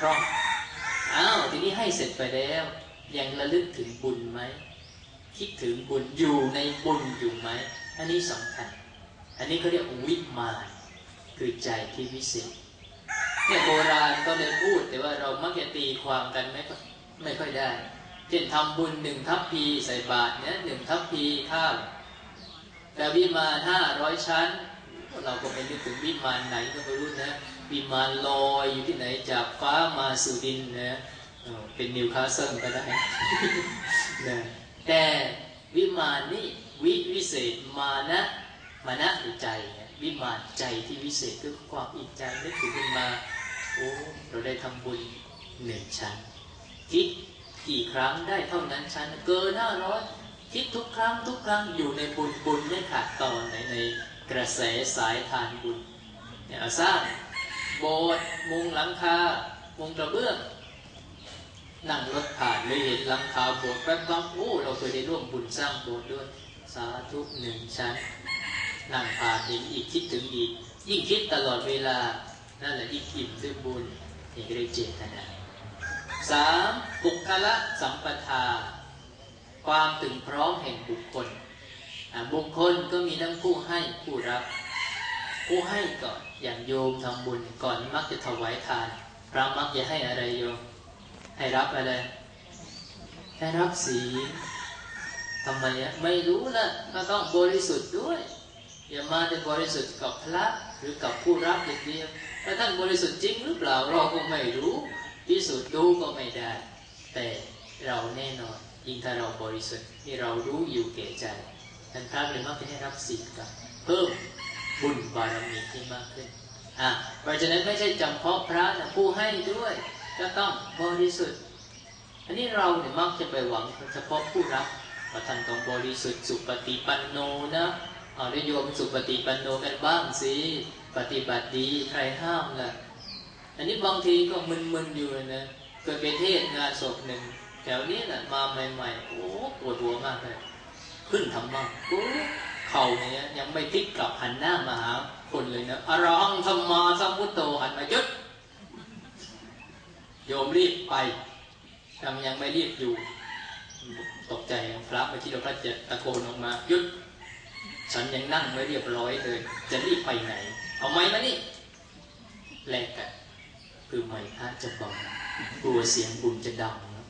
พร่องอ้าวทีนี้ให้เสร็จไปแล้ว ยังระลึกถึงบุญไหม คิดถึงบุญอยู่ในบุญอยู่ไหม อันนี้สำคัญ อันนี้เขาเรียกวิมานคือใจที่วิเศษเนี่ยโบราณก็เลยพูด แต่ว่าเรามักจะตีความกันไม่ไม่ค่อยได้ เช่นทำบุญหนึ่งทัพพีใส่บาตรเนี่ยหนึ่งทัพพีข้าวแต่วิมานห้าร้อยชั้น เราก็ไม่นึกถึงวิมานไหนก็ไม่รู้นะ วิมานลอยอยู่ที่ไหนจากฟ้ามาสู่ดินนะเป็นนิวคาสเซิลก็ได้นะแต่วิมานนี่วิวิเศษมานะมานะหรือใจวิมานใจที่วิเศษคือความอิจใจนึกถึงขึ้นมาโอ้เราได้ทำบุญหนึ่งชั้นคิดกี่ครั้งได้เท่านั้นชั้นเกินห้าร้อยคิดทุกครั้งทุกครั้งอยู่ในบุญบุญไม่ขาดตอนในในกระแสสายทานบุญเนี่ยสร้าง โบสถ์มุงหลังคา มุงกระเบื้อง นั่งรถผ่านเลยเห็นหลังคาโบสถ์แป๊บๆโอ้เราเคยได้ร่วมบุญสร้างโบสถ์ด้วย สาธุหนึ่งชั้น นั่งผ่านเห็นอีกคิดถึงอีก ยิ่งคิดตลอดเวลา นั่นแหละยิ่งอิ่มด้วยบุญนี่ก็ได้เจตนาสามบุคละสัมปทา ความถึงพร้อมแห่งบุคคล บุคคลก็มีทั้งผู้ให้ผู้รับ ผู้ให้ก่อนอย่างโยมทำบุญก่อนมักจะถวายทานพระมักจะให้อะไรโยม ให้รับอะไร ให้รับศีลทำไมอะไม่รู้ละก็ต้องบริสุทธิ์ด้วย อย่ามาแต่บริสุทธิ์กับพระหรือกับผู้รับเดียวถ้าท่านบริสุทธิ์จริงหรือเปล่าเราก็ไม่รู้พิสูจน์ดูก็ไม่ได้ แต่เราแน่นอนยิ่งถ้าเราบริสุทธิ์ที่เรารู้อยู่เก่ใจท่านพระเลยมักจะให้รับศีลกับเพิ่ม บุญบารมีที่มากขึ้นอะเพราะฉะนั้นไม่ใช่จำเพาะพระนะผู้ให้ด้วยก็ต้องบริสุทธิ์ อันนี้เราเนี่ยมักจะไปหวังเฉพาะผู้รับว่าท่านต้องบริสุทธิ์สุปฏิปันโนนะเอาได้โยมสุปฏิปันโนกันบ้างสิปฏิบัติดีใครห้ามล่ะอันนี้บางทีก็มึนๆอยู่นะเกิดไปเทศงานศพหนึ่งแถวนี้นะมาใหม่ๆโอ้ปวดหัวมากเลยขึ้นทำมาโอ้ เข่าเนี่ย ยังไม่พลิกกลับหันหน้ามาหาคนเลยนะอรังธรรมาสัมพุตโตหันมายึดโยมรีบไปยังยังไม่รีบอยู่ ตกใจพระไม่คิดว่าพระจะตะโกนออกมายึดฉันยังนั่งไม่เรียบร้อยเลย จะรีบไปไหน เอาไม้มานี่แลกกันคือไม้พระจะเบากลัวเสียงบุญจะดังนะ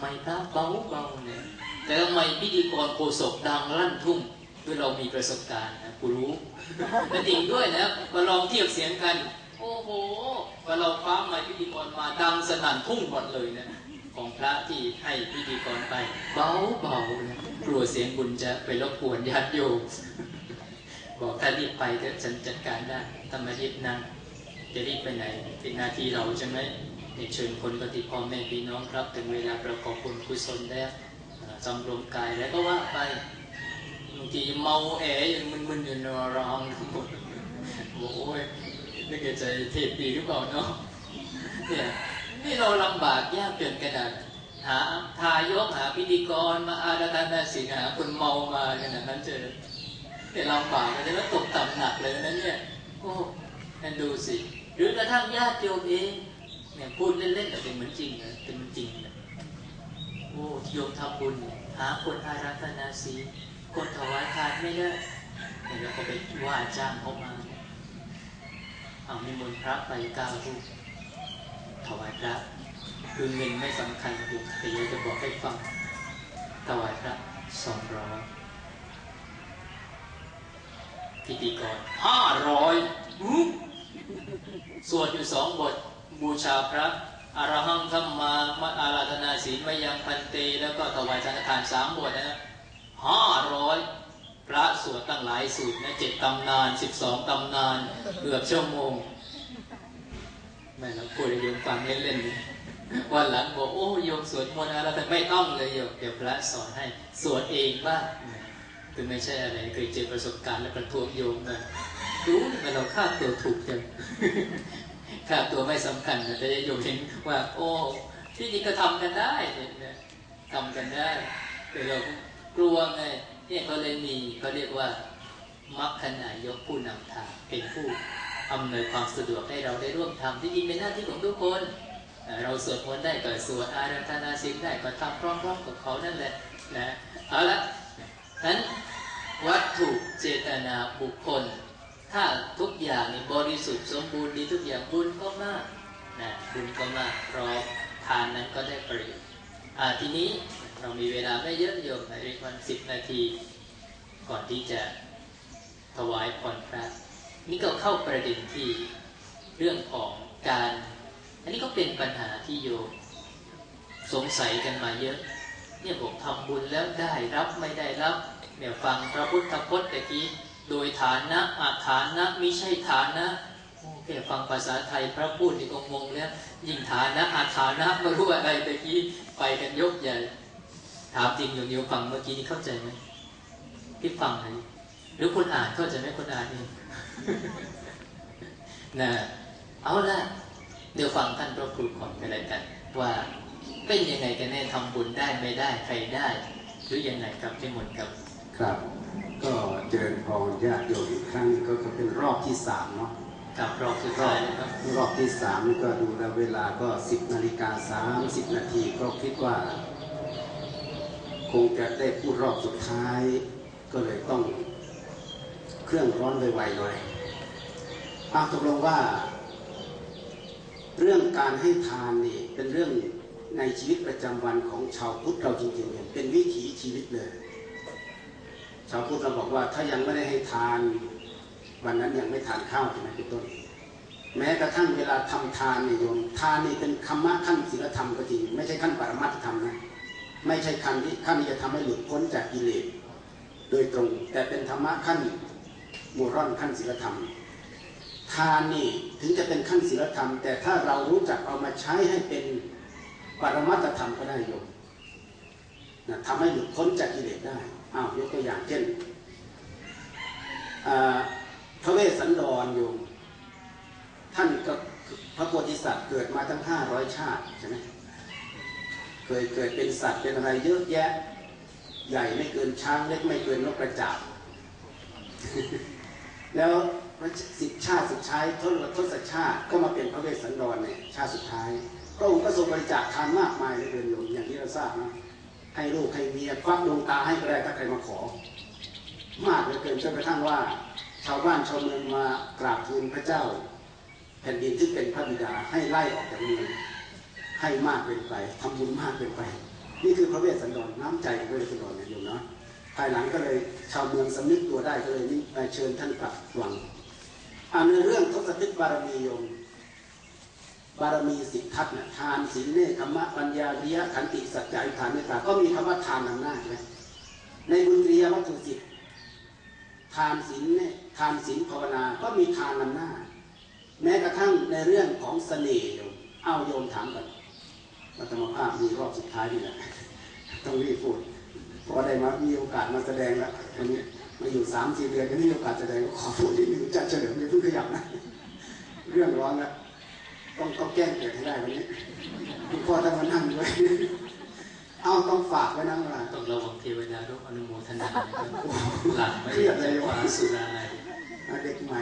ไม้พระเบาเบาเนี่ยแต่ทำไมพิธีกรโคศกดังลั่นทุ่ง คือเรามีประสบการณ์นะกูรู้แต่จริงด้วยนะมาลองเทียบเสียงกัน โอ้โหพอเราฟ้ามาพิธีกรมาดังสนั่นทุ่งหมดเลยนะของพระที่ให้พิธีกรไป เบาเบานะกลัวเสียงบุญจะไปรบกวนญาติโยมบอกถ้ารีบไปก็ฉันจัดการได้ทำไมรีบนั่งจะรีบไปไหน เป็นนาทีเราใช่ไหมเชิญคนปฏิพ่อแม่พี่น้องครับ ถึงเวลาประกอบบุญกุศลแล้วจำรวมกายแล้วก็ว่าไป ทีเมาแอยังมึนๆอยู่นอรองทั้งหมดโอ้ยนี่แกใจเทพดีหรือเปล่าเนาะเนี่ยนี่เราลำบากยากเกินกระดาษหาทายกหาพิธีกรมาอาราธนาศีลหาคนเมามาขนาดนั้นเจอเนี่ยลำบากเลยแล้วตกต่ำหนักเลยนั้นเนี่ยโอ้นั่นดูสิหรือกระทั่งญาติโยมเองเนี่ยพูดเล่นๆแต่เป็นเหมือนจริงนะเป็นจริงนะโอ้โยมทำบุญหาคนอาราธนาศีล คนถวายทานไม่ได้เนี่ยแล้วก็ไปว่าจ้างเขามาเอามีมนพระไปเก้ารูปถวายพระ คือเงินไม่สำคัญถูกแต่อยากจะบอกให้ฟังถวายพระสองร้อยพิธีกรห้าร้อยสวดอยู่สองบทบูชาพระอรหังธรรมามัอาราธนาศีลมยังพันเต แล้วก็ถวายสังฆทานสามบทนะครับ ห้าร้อยพระสวดตั้งหลายสูตรนะเจ็ดตำนานสิบสองตำนาน เกือบชั่วโมงแม่เราพูดโยมฟังเล่นๆวันหลังบอกโอ้โยมสวดมนต์อะไรแต่ไม่ต้องเลยโยมเดี๋ยวพระสอนให้สวดเองบ้างคือไม่ใช่อะไรเคยเจอประสบการณ์แล้วประท้วงโยมนะรู้แต่เราค่าตัวถูกจังค่าตัวไม่สำคัญแต่โยมเห็นว่า โอ้ที่จริงก็ทำกันได้เนี่ยทำกันได้แต่เรา กลัวไงเนี่ยเขาเลยมีเขาเรียกว่ามัคคณายกผู้นำทางเป็นผู้อำนวยความสะดวกให้เราได้ร่วมทำที่จริงเป็นหน้าที่ของทุกคน เราสวดมนต์ได้ก็สวดอาราธนาศีลได้ก็ทำพร้อมๆกับเขานั่นแหละนะเอาละนั้นวัตถุเจตนาบุคคล ถ้าทุกอย่างนี่บริสุทธิ์สมบูรณ์ดีทุกอย่างบุญก็มากนะบุญก็มากพร้อมทานนั้นก็ได้ประโยชน์ทีนี้ เรามีเวลาไม่เยอะโยมในเรียกวันสิบนาที ก่อนที่จะถวายพรพระนี่ก็เข้าประเด็นที่เรื่องของการ อันนี้ก็เป็นปัญหาที่โยมสงสัยกันมาเยอะ เนี่ยผมทำบุญแล้วได้รับไม่ได้รับเนี่ยฟังพระพุทธพจน์ตะกี้โดยฐานะอาฐานะไม่ใช่ฐานะโอ้แค่ฟังภาษาไทยพระพูดนี่ก็งงแล้ว ยิ่งฐานะอาฐานะไม่รู้อะไรตะกี้ไปกันยกใหญ่ ถามจริงโยมโยมฟังเมื่อกี้นี่เข้าใจไหมที่ฟังไหมหรือคนอ่านเข้าใจไหมคนอ่านเองนะเอาละเดี๋ยวฟังท่านพระครูก่อนกันเลยกัน ว่าเป็นยังไงกันแน่ทำบุญได้ไม่ได้ใครได้ หรือยังไงครับที่มนต์ครับ ครับ ก็เจริญพรญาติโยมอีกครั้งก็เป็นรอบที่สามเนาะกับรอบสุดรอท้ายบนะครับรอบที่สามนี่ก็ดูแล้วเวลาก็สิบนาฬิกาสามสิบนาทีก็คิดว่า คงจะได้พูดรอบสุดท้าย ก็เลยต้องเครื่องร้อนไวๆหน่อยอาตกลงว่า เรื่องการให้ทานนี่เป็นเรื่องในชีวิตประจำวันของชาวพุทธเราจริงๆเนี่ยเป็นวิถีชีวิตเลย ชาวพุทธเราบอกว่าถ้ายังไม่ได้ให้ทาน วันนั้นยังไม่ทานข้าวใช่ไหมเป็นต้น แม้กระทั่งเวลาทำทานเนี่ยโยมทานนี่เป็นคำมะขั้นศีลธรรมก็จริง ไม่ใช่ขั้นปรมัตธรรมนะ ไม่ใช่ขั้นที่ขั้นที่จะทำให้หลุดพ้นจากกิเลสโดยตรง แต่เป็นธรรมะขั้นโมรอนขั้นศีลธรรม ทานนี่ถึงจะเป็นขั้นศีลธรรม แต่ถ้าเรารู้จักเอามาใช้ให้เป็นปรมัตธรรมก็ได้โยมนะทำให้หลุดพ้นจากกิเลสได้อ้าวยกตัวอย่างเช่นพระเวสสันดรโยมท่านก็พระโพธิสัตว์เกิดมาทั้งห้าร้อยชาติใช่ไหม เคยเกิดเป็นสัตว์เป็นอะไรเยอะแยะ ใหญ่ไม่เกินช้างเล็กไม่เกินนกกระจาบแล้วสิบชาติสุดท้ายทศทศชาติก็มาเป็นพระเวสสันดรเนี่ยชาติสุดท้ายพระองค์ก็ทรงบริจาคทานมากมายเลยเดินโยมอย่างที่เราทราบนะให้ลูกให้เมียควักดวงตาให้ก็ได้ถ้าใครมาขอ มากเหลือเกินจนกระทั่งว่า ชาวบ้านชาวเมืองมากราบทูลพระเจ้า แผ่นดินที่เป็นพระบิดาให้ไล่ออกจากเมือง ให้มากเกินไปทำบุญมากเกินไป นี่คือพระเวสสันดรน้ำใจของพระเวสสันดรเนี่ยโยมเนาะภายหลังก็เลยชาวเมืองสำนึกตัวได้ก็เลยนี่ไปเชิญท่านกลับวังอ่าในเรื่องทศพิธบารมีโยมบารมีสิบทัศน์เนี่ยทานศีลเนคขมะปัญญาวิยะขันติสัจจะอิทานเมตตาก็มีคำว่าทานนำหน้าใช่ไหมในบุญเรียวัตถุสิบทานศีลเนี่ยทานศีลภาวนาก็มีทานนำหน้า แม้กระทั่งในเรื่องของเสน่ห์โยมเอาโยมถามก่อน รัตมภาพมีรอบสุดท้ายนี่แหละต้องรีบพูดเพราะได้มามีโอกาสมาแสดงแล้ววันนี้มาอยู่สามสี่เดือนก็มีโอกาสแสดงก็ขอพูดนิดนึงจะเฉลิมอย่าเพิ่งขยับนะเรื่องร้อนแล้วต้องต้องแก้เกิดให้ได้วันนี้คุณพ่อต้องมานั่งด้วยเอาต้องฝากไว้นั่งเวลาต้องระวังเทวดาร่วมอนุโมทนานะครับหลังไม่เครียดเลยได้ว่ะวาสุราอะไรอะเด็กใหม่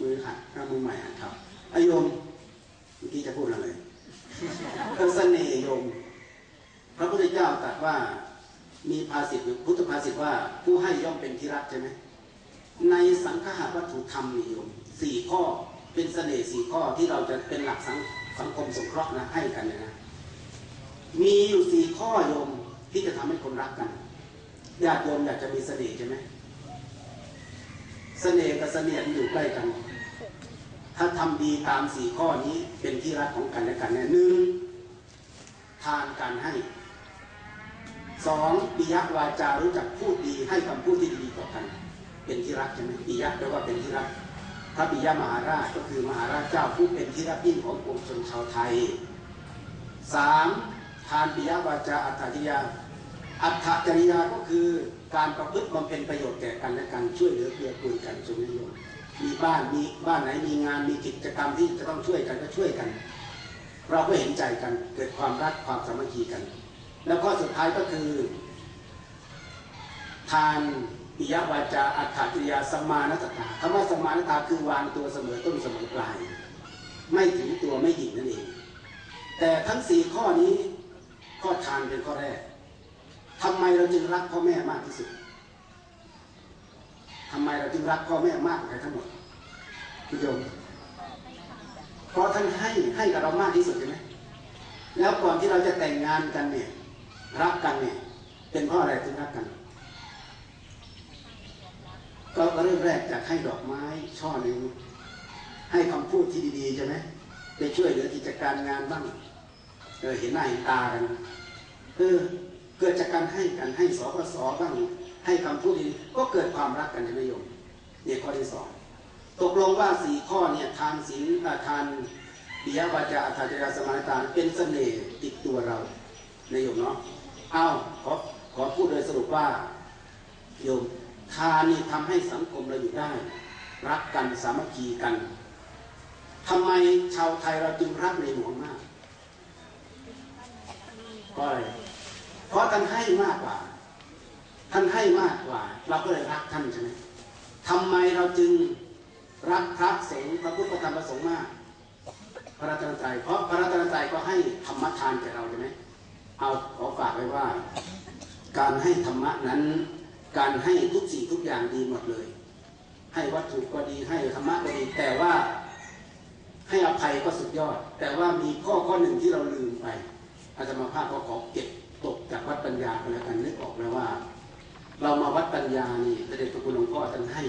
มือหัดอะมือใหม่หัดครับอาโยมเมื่อกี้จะพูดอะไร เออเสน่ห์โยม พระพุทธเจ้าตรัสว่ามีภาษิตพุทธภาษิตว่า ผู้ให้ย่อมเป็นที่รักใช่ไหมในสังฆาวัตถุธรรมนี่โยมสี่ข้อเป็นเสน่ห์สี่ข้อที่เราจะเป็นหลักสังสังคมสงเคราะห์นะให้กันเนี่ยนะมีอยู่สี่ข้อโยมที่จะทำให้คนรักกันญาติโยมอยากจะมีเสน่ห์ใช่ไหมเสน่ห์กับเสนียดมันอยู่ใกล้กัน ถ้าทำดีตามสี่ข้อนี้เป็นที่รักของกันและกันเนี่ยหนึ่งทานการให้สองปิยวาจารู้จักพูดดีให้คำพูดที่ดีต่อกัน เป็นที่รักใช่ไหมปิยะแปลว่าเป็นที่รักพระปิยมหาราชก็คือมหาราชเจ้าผู้เป็นที่รักยิ่งของปวงชนชาวไทยสามทานปิยวาจาอัตถริยา อัตถจริยาก็คือการประพฤติบำเพ็ญประโยชน์แก่กันและกันช่วยเหลือเกื้อกูลกันจงนิยม มีบ้านมีบ้านไหนมีงานมีกิจกรรมที่จะต้องช่วยกันก็ช่วยกัน เราก็เห็นใจกันเกิดความรักความสามัคคีกัน แล้วข้อสุดท้ายก็คือ ทานปิยวาจาอัตถจริยาสมานตตาคำว่าสมานตตาคือวางตัวเสมอต้นเสมอปลาย ไม่ถึงตัวไม่หยิ่งนั่นเองแแต่ทั้งสี่ข้อนี้ข้อทานเป็นข้อแรกทำไมเราจึงรักพ่อแม่มากที่สุด ทำไมเราจึงรักพ่อแม่มากกว่าใครทั้งหมดคุณโยมเพราะท่านให้ให้กับเรามากที่สุดใช่ไหมแล้วก่อนที่เราจะแต่งงานกันเนี่ย รักกันเนี่ย เป็นเพราะอะไรถึงรักกันก็เริ่มแรกจากให้ดอกไม้ช่อหนึ่งให้คำพูดที่ดีๆใช่ไหมไปช่วยเหลือกิจการงานบ้างเออเห็นหน้าเห็นตากันเออเกิดจากการให้กันให้สกสบ้าง ให้คำพูดดีก็เกิดความรักกันในนิยมเนี่ยข้อที่สองตกลงว่าสี่ข้อเนี่ยทานศีลอ่าทานปิยวาจาอัตถจริยสมาทานเป็นเสน่ห์ติดตัวเราในโยมเนาะเอาขอขอพูดโดยสรุปว่าโยมทานนี่ทำให้สังคมเราอยู่ได้ รักกันสามัคคีกันทำไมชาวไทยเราจึงรักในหลวงมากเพราะอะไรเพราะท่านให้มากกว่า ท่านให้มากกว่า เราก็เลยรักท่านใช่ไหมทำไมเราจึงรักพระเสงพระพุทธธรรมพระสงฆ์มาก พระรัตนตรัยเพราะพระรัตนตรัยก็ให้ธรรมทานแก่เราใช่ไหมเอาขอฝากไว้ว่า การให้ธรรมะนั้น การให้ทุกสิ่งทุกอย่างดีหมดเลย ให้วัตถุก็ดีให้ธรรมะก็ดี แต่ว่าให้อภัยก็สุดยอด แต่ว่ามีข้อข้อหนึ่งที่เราลืมไปอาจารย์มาภาพก็ขอเก็บตกจากวัดปัญญาไปแล้วกันนึกออกแล้วว่า เรามาวัดปัญญานี่พระเดชพระคุณหลวงพ่อท่านให้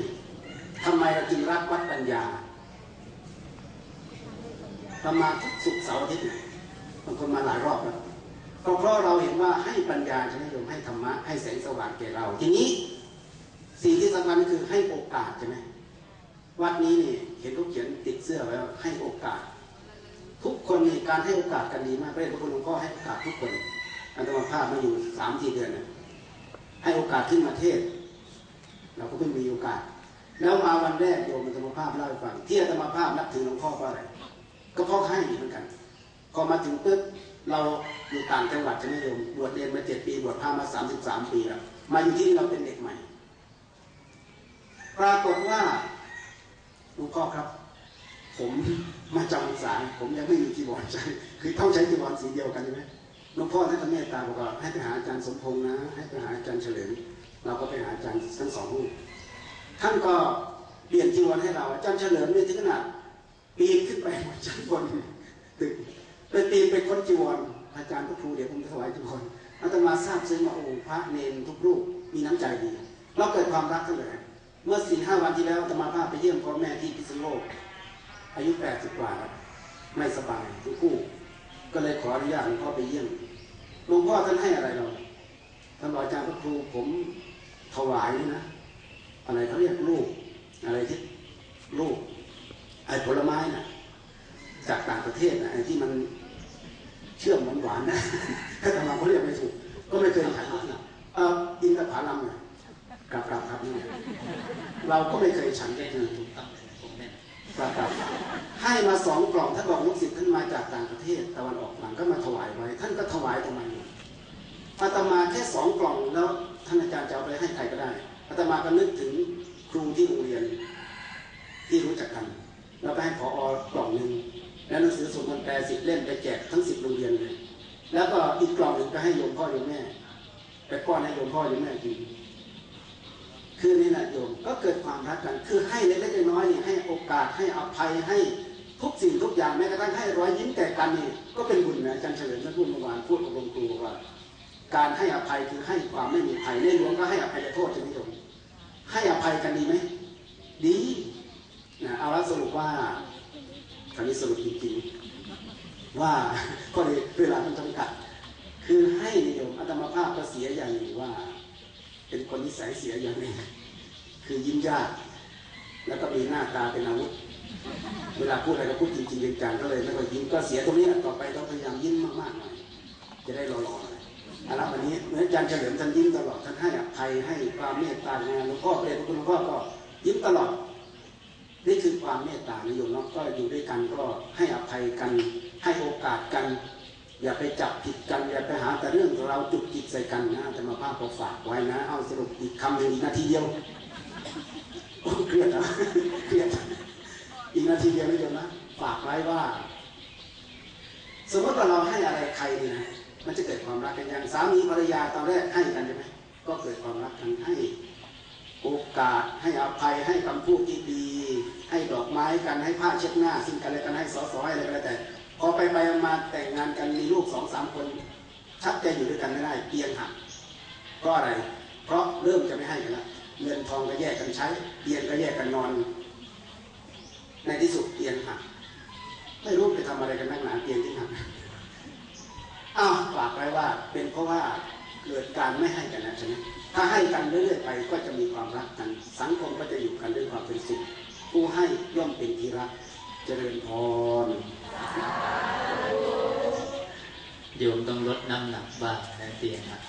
ทำไมเราจึงรักวัดปัญญา ประมาณทุกศุกร์เสาร์อาทิตย์เนี่ยบางคนมาหลายรอบแล้วก็เพราะเราเห็นว่าให้ปัญญาใช่ไหมโยมให้ธรรมะให้แสงสว่างแก่เรา ทีนี้สิ่งที่สำคัญก็คือให้โอกาสใช่ไหมวัดนี้นี่เห็นเขาเขียนติดเสื้อไว้ว่าให้โอกาส ทุกคนนี่การให้โอกาสกันดีมากพระเดชพระคุณหลวงพ่อให้โอกาสทุกคนอันตมาภาพมาอยู่สามสี่เดือนเนี่ย ให้โอกาสขึ้นมาเทศ เราก็เพิ่งมีโอกาส แล้วมาวันแรกโยมอัตมาภาพเล่าให้ฟังที่อัตมภาพนับถือหลวงพ่อเพราะอะไร ก็พราะให้เหมือนกัน พอมาถึงปุ๊บเราอยู่ต่างจังหวัดใช่ไหมโยมบวชเรียนมาเจ็ดปีบวชพระมาสามสิบสามปีแล้วมาอยู่ที่นี่เราเป็นเด็กใหม่ ปรากฏว่าหลวงพ่อครับ ผมมาจำพรรษาผมยังไม่มีจีวรใช้คือต้องใช้จีวรสีเดียวกันใช่ไหม หลวงพ่อท่านก็เมตตาบอกว่าให้ไปหาอาจารย์สมพงษ์นะ ให้ไปหาอาจารย์เฉลิมเราก็ไปหาอาจารย์ทั้งสองรูปท่านก็เปลี่ยนจีวรให้เราอาจารย์เฉลิมเนี่ยถึงขนาดปีนขึ้นไปบนชั้นบนตึกไปปีนไปค้นจีวรอาจารย์ก็ครูเดี๋ยวผมจะถวายจีวรอาตมาทราบซึ้งว่าโอ้พระเนนทุกรูปมีน้ำใจดีเราเกิดความรักกันเลย เมื่อสี่ห้าวันที่แล้วอาตมาพาไปเยี่ยมพ่อแม่ที่พิษณุโลก อายุแปดสิบกว่าไม่สบายทั้งคู่ ก็เลยขออนุญาตหลวงพ่อไปเยี่ยมหลวงพ่อท่านให้อะไรเราท่านบอกอาจารย์พระครูผมถวายนี่นะอะไรเขาเรียกลูก อะไรที่ลูกไอ้ผลไม้น่ะ จากต่างประเทศนะไอ้ที่มันเชื่อมหวานๆนะถ้าทำมาเขาเรียกไม่ถูกก็ไม่เคยฉันที่เอออินทผลัมเนี่ยกลับกลับครับนี่เราก็ไม่เคยฉันก็คือถูกต้องเลยผมเนี่ยกลับกลับ ให้มาสองกล่องท่านบอกลูกศิษย์ท่านมาจากต่างประเทศตะวันออกหลังก็มาถวายไว้ ท่านก็ถวายทำไมอาตมาแค่สองกล่องแล้วท่านอาจารย์จะเอาไปให้ใครก็ได้อาตมาก็นึกถึงครูที่โรงเรียนที่รู้จักกันแล้วก็ให้พออกล่องหนึ่งแล้วหนังสือสวดมนต์แปลสิบเล่มไปแจกทั้งสิบโรงเรียนเลย แล้วก็อีกกล่องหนึ่งก็ให้โยมพ่อโยมแม่ไปป้อนให้โยมพ่อโยมแม่กินคือนี่นะโยมก็เกิดความรักกัน คือให้เล็กๆน้อยๆนี่ให้โอกาสให้อภัยให้ ทุกสิ่งทุกอย่างแม้กระทั่งให้รอยยิ้มแก่กันนี่ก็เป็นบุญนะอาจารย์เฉลิมท่านพูดเมื่อวานพูดกับหลวงครูว่า การให้อภัยคือให้ความไม่มีภัยในหลวงก็ให้อภัยโทษใช่ไหมโยมให้อภัยกันดีไหมดีนะเอาละสรุปว่าคราวนี้สรุปจริงๆว่าก็เลยเวลามันจำกัด คือให้นิยมอาตมาภาพก็เสียอย่างหนึ่งว่า เป็นคนนิสัยเสียอย่างหนึ่งคือยิ้มยาก แล้วก็มีหน้าตาเป็นอาวุธ เวลาพูดอะไรก็พูดจริงๆจังก็เลยไม่ค่อยยิ้มก็เสียตรงนี้ต่อไปต้องพยายามยิ้มมากๆหน่อยจะได้รอๆหน่อยอาละวันนี้เมืออาจารย์เฉลิมท่านยิ้มตลอดท่านให้อภัยให้ความเมตตางานหลวงพ่อเปรตพระคุณหลวงพ่อก็ยิ้มตลอดนี่คือความเมตตานิยมเนาะก็อยู่ด้วยกันก็ให้อภัยกันให้โอกาสกัน อย่าไปจับผิดกัน อย่าไปหาแต่เรื่องเราจุกจิกใส่กันนะแต่มาภาพขอฝากไว้นะ เอาสรุปอีกคำหนึ่งอีกนาทีเดียวเครียดนะเครียด อีกนาทีเดียวนะโยมนะ ฝากไว้ว่า สมมติว่าเราให้อะไรใครนี่นะมันจะเกิดความรักกันอย่างสามีภรรยาตอนแรกให้กันใช่ไหมก็เกิดความรักกันให้ โอกาสให้อภัยให้คำพูดที่ดี ให้ดอกไม้กันให้ผ้าเช็ดหน้า ซึ่งกันและกันให้สอสอให้อะไรก็แล้วแต่พอไปไปมาแต่งงานกันมีลูกสองสามคน ชักจะอยู่ด้วยกันไม่ได้เตียงหักเพราะอะไร เพราะเริ่มจะไม่ให้กันละเงินทองก็แยกกันใช้เตียงก็แยกกันนอน ในที่สุดเตียงหักไม่รู้ไปทำอะไรกันนักหนาเตียงที่หักอ้าวฝากไว้ว่าเป็นเพราะว่าเกิดการไม่ให้กันนะใช่ไหมถ้าให้กันเรื่อยๆไปก็จะมีความรักกัน สังคมก็จะอยู่กันด้วยความเป็นสุขผู้ให้ย่อมเป็นที่รักเจริญพรโยมต้องลดน้ำหนักบ้างนะเตียงอะ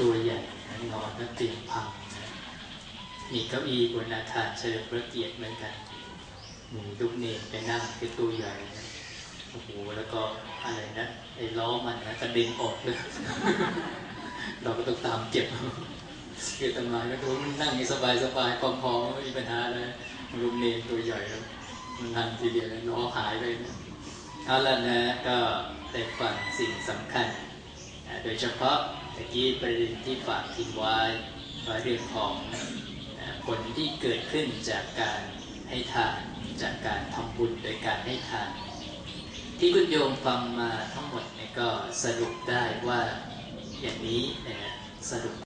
ตัวใหญ่นะนอนแล้วเตียงพังนะมีเก้าอี้บนอาคารเฉลิมพระเกียรติเหมือนกัน มีลูกเนรไปนั่งเป็นตัวใหญ่โอ้โหแล้วก็อะไรนะไอ้ล้อมันนะกระเด็นออกเลยเราก็ต้องตามเก็บคือตำรายก็ดูมันนั่งสบายสบายๆพอๆไม่มีปัญหาเลยลูกเนรตัวใหญ่แล้วมันนั่งทีเดียวแล้วล้อหายเลยนะเอาละนะก็ได้ฟังสิ่งสำคัญ โดยเฉพาะตะกี้ประเด็นที่ฝากทิ้งไว้ว่าเรื่องของผลที่เกิดขึ้นจากการให้ทาน จากการทำบุญโดยการให้ทาน ที่คุณโยมฟังมาทั้งหมดเนี่ยก็สรุปได้ว่าอย่างนี้นะฮะสรุป